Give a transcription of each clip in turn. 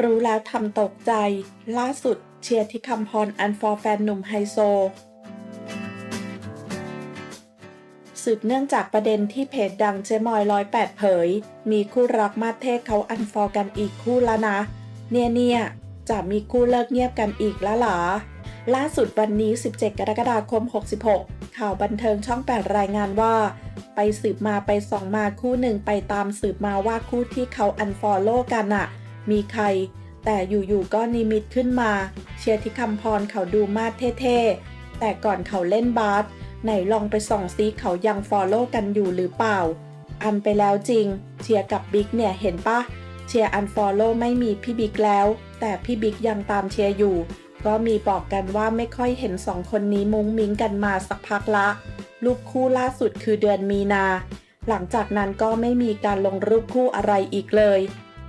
รู้แล้วทำตกใจ ล่าสุดเชียร์ที่คำพรอันฟอร์แฟนหนุ่มไฮโซ สืบเนื่องจากประเด็นที่เพจดังเจมอยร้อยแปดเผย มีคู่รักมาเทศเขาอันฟอร์กันอีกคู่แล้วนะ เนี่ยเนี่ยจะมีคู่เลิกเงียบกันอีกแล้วเหรอ ล่าสุดวันนี้ 17 กรกฎาคม 66 ข่าวบันเทิงช่อง 8 รายงานว่า ไปสืบมาไปส่องมาคู่หนึ่งไปตามสืบมาว่าคู่ที่เขาอันฟอลโล่กันอะมีใคร แต่อยู่ๆก็นิมิตขึ้นมา เชียร์ที่คำพรเขาดูมาดเท่ๆ แต่ก่อนเขาเล่นบาสไหนลองไปส่องซิเขายังฟอลโล่กันอยู่หรือเปล่า อันไปแล้วจริง เชียร์กับบิ๊กเนี่ยเห็นปะเชียร์อันฟอลโล่ไม่มีพี่บิ๊กแล้ว แต่พี่บิ๊กยังตามเชียร์อยู่ ก็มีบอกกันว่าไม่ค่อยเห็นสองคนนี้มุ้งมิ้งกันมาสักพักละ รูปคู่ล่าสุดคือเดือนมีนา หลังจากนั้นก็ไม่มีการลงรูปคู่อะไรอีกเลย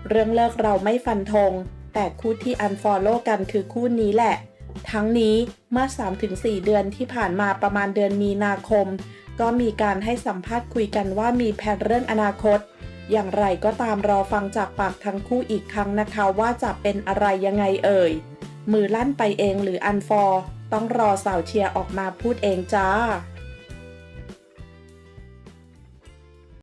เรื่องเลิกเราไม่ฟันธง แต่คู่ที่อันฟอลโล่กันคือคู่นี้แหละ ทั้งนี้เมื่อ 3-4 เดือนที่ผ่านมาประมาณเดือนมีนาคม ก็มีการให้สัมภาษณ์คุยกันว่ามีแผนเรื่องอนาคต อย่างไรก็ตามรอฟังจากปากทั้งคู่อีกครั้งนะคะว่าจะเป็นอะไรยังไงเอ่ย มือลั่นไปเองหรืออันฟอร์ ต้องรอสาวเชียร์ออกมาพูดเองจ้า